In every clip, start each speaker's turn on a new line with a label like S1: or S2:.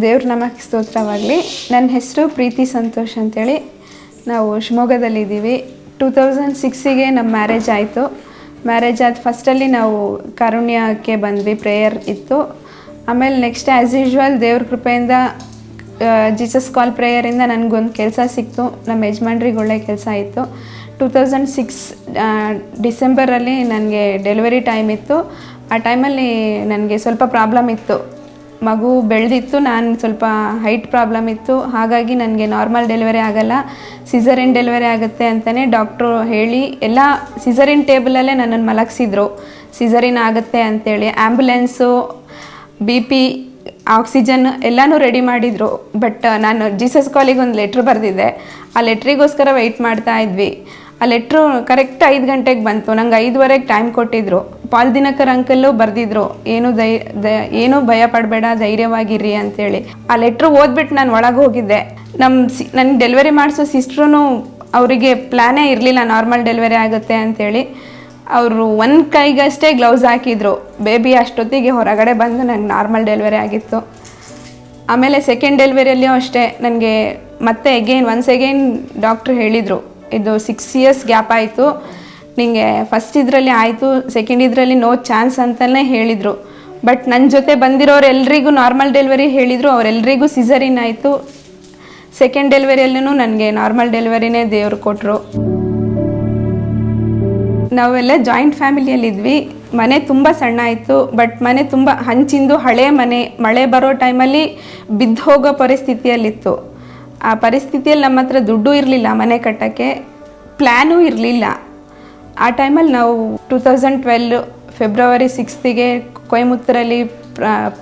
S1: ದೇವ್ರ ನಮಕ್ಕೆ ಸ್ತೋತ್ರವಾಗಲಿ. ನನ್ನ ಹೆಸರು ಪ್ರೀತಿ ಸಂತೋಷ್ ಅಂತೇಳಿ. ನಾವು ಶಿವಮೊಗ್ಗದಲ್ಲಿದ್ದೀವಿ. ಟೂ ತೌಸಂಡ್ ಸಿಕ್ಸಿಗೆ ನಮ್ಮ ಮ್ಯಾರೇಜ್ ಆಯಿತು. ಮ್ಯಾರೇಜ್ ಆದ ಫಸ್ಟಲ್ಲಿ ನಾವು ಕಾರುಣ್ಯಕ್ಕೆ ಬಂದ್ವಿ. ಪ್ರೇಯರ್ ಇತ್ತು. ಆಮೇಲೆ ನೆಕ್ಸ್ಟ್ ಆ್ಯಸ್ ಯೂಶ್ವಲ್ ದೇವ್ರ ಕೃಪೆಯಿಂದ ಜೀಸಸ್ ಕಾಲ್ ಪ್ರೇಯರಿಂದ ನನಗೊಂದು ಕೆಲಸ ಸಿಕ್ತು. ನಮ್ಮ ಯಜಮಾನ್ರಿಗೆ ಒಳ್ಳೆ ಕೆಲಸ ಇತ್ತು. ಟೂ ತೌಸಂಡ್ ಸಿಕ್ಸ್ ಡಿಸೆಂಬರಲ್ಲಿ ನನಗೆ ಡೆಲಿವರಿ ಟೈಮ್ ಇತ್ತು. ಆ ಟೈಮಲ್ಲಿ ನನಗೆ ಸ್ವಲ್ಪ ಪ್ರಾಬ್ಲಮ್ ಇತ್ತು. ಮಗು ಬೆಳೆದಿತ್ತು, ನಾನು ಸ್ವಲ್ಪ ಹೈಟ್ ಪ್ರಾಬ್ಲಮ್ ಇತ್ತು. ಹಾಗಾಗಿ ನನಗೆ ನಾರ್ಮಲ್ ಡೆಲಿವರಿ ಆಗಲ್ಲ. ಸಿಸರಿನ್ ಡೆಲಿವರಿ ಆಗುತ್ತೆ ಅಂತಲೇ ಡಾಕ್ಟ್ರು ಹೇಳಿ, ಎಲ್ಲ ಸಿಸರಿನ್ ಟೇಬಲಲ್ಲೇ ನನ್ನನ್ನು ಮಲಗಿಸಿದ್ರು. ಸಿಸರಿನ್ ಆಗುತ್ತೆ ಅಂತೇಳಿ ಆ್ಯಂಬುಲೆನ್ಸು ಬಿ ಪಿ ಆಕ್ಸಿಜನ್ ಎಲ್ಲನೂ ರೆಡಿ ಮಾಡಿದರು. ಬಟ್ ನಾನು ಜೀಸಸ್ ಕಾಲಿಗೆ ಒಂದು ಲೆಟ್ರ್ ಬರೆದಿದ್ದೆ ಆ ಲೆಟ್ರಿಗೋಸ್ಕರ ವೆಯ್ಟ್ ಮಾಡ್ತಾ ಇದ್ವಿ. ಆ ಲೆಟ್ರು ಕರೆಕ್ಟ್ ಐದು ಗಂಟೆಗೆ ಬಂತು. ನಂಗೆ ಐದುವರೆಗೆ ಟೈಮ್ ಕೊಟ್ಟಿದ್ರು. ಪಾಲ್ ದಿನಕರ್ ಅಂಕಲ್ಲು ಬರೆದಿದ್ರು, ಏನು ದಯ ಏನು ಭಯ ಪಡಬೇಡ ಧೈರ್ಯವಾಗಿರ್ರಿ ಅಂತೇಳಿ. ಆ ಲೆಟ್ರು ಓದ್ಬಿಟ್ಟು ನಾನು ಒಳಗೆ ಹೋಗಿದ್ದೆ. ನಮ್ಮ ಸಿ ನನಗೆ ಡೆಲಿವರಿ ಮಾಡಿಸೋ ಸಿಸ್ಟ್ರೂ ಅವರಿಗೆ ಪ್ಲ್ಯಾನೇ ಇರಲಿಲ್ಲ ನಾರ್ಮಲ್ ಡೆಲಿವರಿ ಆಗುತ್ತೆ ಅಂತೇಳಿ. ಅವರು ಒಂದು ಕೈಗಷ್ಟೇ ಗ್ಲೌಸ್ ಹಾಕಿದ್ರು. ಬೇಬಿ ಅಷ್ಟೊತ್ತಿಗೆ ಹೊರಗಡೆ ಬಂದು ನನಗೆ ನಾರ್ಮಲ್ ಡೆಲಿವರಿ ಆಗಿತ್ತು. ಆಮೇಲೆ ಸೆಕೆಂಡ್ ಡೆಲಿವರಿಯಲ್ಲಿಯೂ ಅಷ್ಟೇ. ನನಗೆ ಮತ್ತೆ ಎಗೇನ್ ಒನ್ಸ್ ಎಗೇನ್ ಡಾಕ್ಟ್ರು ಹೇಳಿದರು. ಇದು ಸಿಕ್ಸ್ ಇಯರ್ಸ್ ಗ್ಯಾಪ್ ಆಯಿತು. ನಿಮಗೆ ಫಸ್ಟ್ ಇದರಲ್ಲಿ ಆಯಿತು ಸೆಕೆಂಡ್ ಇದರಲ್ಲಿ ನೋ ಚಾನ್ಸ್ ಅಂತಲೇ ಹೇಳಿದರು. ಬಟ್ ನನ್ನ ಜೊತೆ ಬಂದಿರೋರೆಲ್ಲರಿಗೂ ನಾರ್ಮಲ್ ಡೆಲಿವರಿ ಹೇಳಿದರು ಅವರೆಲ್ಲರಿಗೂ ಸಿಸರಿನ್ ಆಯಿತು. ಸೆಕೆಂಡ್ ಡೆಲಿವರಿಯಲ್ಲೂ ನನಗೆ ನಾರ್ಮಲ್ ಡೆಲಿವರಿನೇ ದೇವರು ಕೊಟ್ಟರು ನಾವೆಲ್ಲ ಜಾಯಿಂಟ್ ಫ್ಯಾಮಿಲಿಯಲ್ಲಿದ್ವಿ ಮನೆ ತುಂಬ ಸಣ್ಣ ಆಯಿತು ಬಟ್ ಮನೆ ತುಂಬ ಹಂಚಿಂದು ಹಳೆ ಮನೆ, ಮಳೆ ಬರೋ ಟೈಮಲ್ಲಿ ಬಿದ್ದು ಹೋಗೋ ಪರಿಸ್ಥಿತಿಯಲ್ಲಿತ್ತು. ಆ ಪರಿಸ್ಥಿತಿಯಲ್ಲಿ ನಮ್ಮ ಹತ್ರ ದುಡ್ಡು ಇರಲಿಲ್ಲ, ಮನೆ ಕಟ್ಟೋಕ್ಕೆ. ಪ್ಲ್ಯಾನೂ ಇರಲಿಲ್ಲ. ಆ ಟೈಮಲ್ಲಿ ನಾವು ಟೂ ತೌಸಂಡ್ ಟ್ವೆಲ್ ಫೆಬ್ರವರಿ ಸಿಕ್ಸ್ತಿಗೆ ಕೊಯಮತ್ತೂರಲ್ಲಿ ಪ್ರಾ-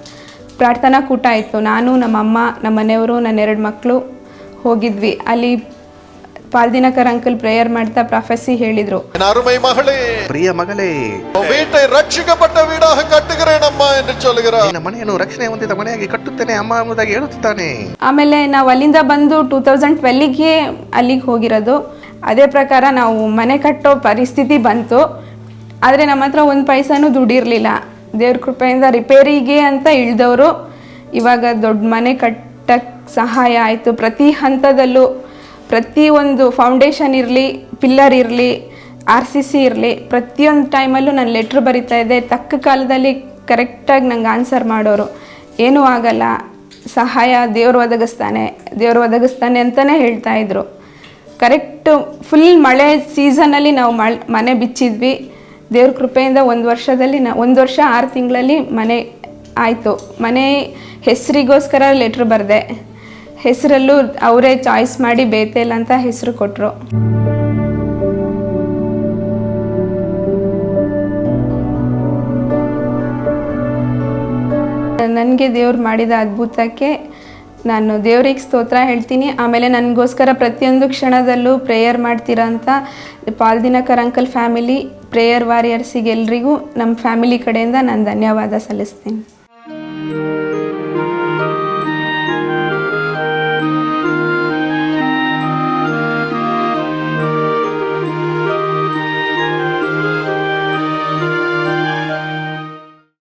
S1: ಪ್ರಾರ್ಥನಾ ಕೂಟ ಇತ್ತು ನಾನು, ನಮ್ಮಮ್ಮ ನಮ್ಮ ಮನೆಯವರು ನನ್ನ ಎರಡು ಮಕ್ಕಳು ಹೋಗಿದ್ವಿ. ಅಲ್ಲಿ ಪಾಲ್ದಿನಕರ್ ಅಂಕಲ್ ಪ್ರೇಯರ್ ಮಾಡ್ತಾ ಪ್ರಾಫೆಸಿ ಹೇಳಿದರು
S2: என் அருமை மகளே
S3: ಪ್ರಿಯ ಮಗಳೇ
S2: உன் வீட்டை ரட்சிக்கப்பட்ட வீடாக கட்டுகிறேன் அம்மா என்று சொல்கிறார்
S3: ನಿನ್ನ ಮನೆಯನ್ನು ರಕ್ಷಣೆ ಹೊಂದಿದ ಮನೆಯಾಗಿ ಕಟ್ಟುತ್ತೇನೆ ಅಮ್ಮ ಎಂಬುದಾಗಿ ಹೇಳುತ್ತಿದ್ದಾನೆ
S1: ಆಮೇಲೆ ನಾವು ಅಲ್ಲಿಂದ ಬಂದು ಟೂ ತೌಸಂಡ್ ಟ್ವೆಲ್ಲಿಗೆ ಅಲ್ಲಿಗೆ ಹೋಗಿರೋದು ಅದೇ ಪ್ರಕಾರ ನಾವು ಮನೆ ಕಟ್ಟೋ ಪರಿಸ್ಥಿತಿ ಬಂತು ಆದರೆ ನಮ್ಮ ಹತ್ರ ಒಂದು ಪೈಸಾನೂ ದುಡ್ಡಿರಲಿಲ್ಲ ದೇವ್ರ ಕೃಪೆಯಿಂದ ರಿಪೇರಿಗೆ ಅಂತ ಇಳ್ದವರು ಇವಾಗ ದೊಡ್ಡ ಮನೆ ಕಟ್ಟಕ್ಕೆ ಸಹಾಯ ಆಯಿತು ಪ್ರತಿ ಹಂತದಲ್ಲೂ ಪ್ರತಿಯೊಂದು ಫೌಂಡೇಶನ್ ಇರಲಿ ಪಿಲ್ಲರ್ ಇರಲಿ ಆರ್ ಸಿ ಸಿ ಇರಲಿ, ಪ್ರತಿಯೊಂದು ಟೈಮಲ್ಲೂ ನಾನು ಲೆಟ್ರ್ ಬರಿತಾ ಇದ್ದೆ. ತಕ್ಕ ಕಾಲದಲ್ಲಿ ಕರೆಕ್ಟಾಗಿ ನಂಗೆ ಆನ್ಸರ್ ಮಾಡೋರು. ಏನೂ ಆಗಲ್ಲ. ಸಹಾಯ, ದೇವ್ರು ಒದಗಿಸ್ತಾನೆ ದೇವ್ರು ಒದಗಿಸ್ತಾನೆ ಅಂತಲೇ ಹೇಳ್ತಾ ಇದ್ರು. ಕರೆಕ್ಟು ಫುಲ್ ಮಳೆ ಸೀಸನಲ್ಲಿ ನಾವು ಮನೆ ಬಿಚ್ಚಿದ್ವಿ. ದೇವ್ರ ಕೃಪೆಯಿಂದ ಒಂದು ವರ್ಷದಲ್ಲಿ ನಾ, ಒಂದು ವರ್ಷ, ಆರು ತಿಂಗಳಲ್ಲಿ ಮನೆ ಆಯಿತು. ಮನೆ ಹೆಸರಿಗೋಸ್ಕರ ಲೆಟ್ರ್ ಬರೆದೆ. ಹೆಸರಲ್ಲೂ ಅವರೇ ಚಾಯ್ಸ್ ಮಾಡಿ ಬೇತೇಲ್ ಅಂತ ಹೆಸರು ಕೊಟ್ಟರು ನನಗೆ ದೇವ್ರು ಮಾಡಿದ ಅದ್ಭುತಕ್ಕೆ ನಾನು ದೇವ್ರಿಗೆ ಸ್ತೋತ್ರ ಹೇಳ್ತೀನಿ. ಆಮೇಲೆ ನನಗೋಸ್ಕರ ಪ್ರತಿಯೊಂದು ಕ್ಷಣದಲ್ಲೂ ಪ್ರೇಯರ್ ಮಾಡ್ತೀರಾ ಅಂತ Paul Dinakar uncle family prayer ವಾರಿಯರ್ಸಿಗೆ ಎಲ್ರಿಗೂ ನಮ್ಮ ಫ್ಯಾಮಿಲಿ ಕಡೆಯಿಂದ ನಾನು ಧನ್ಯವಾದ ಸಲ್ಲಿಸ್ತೀನಿ.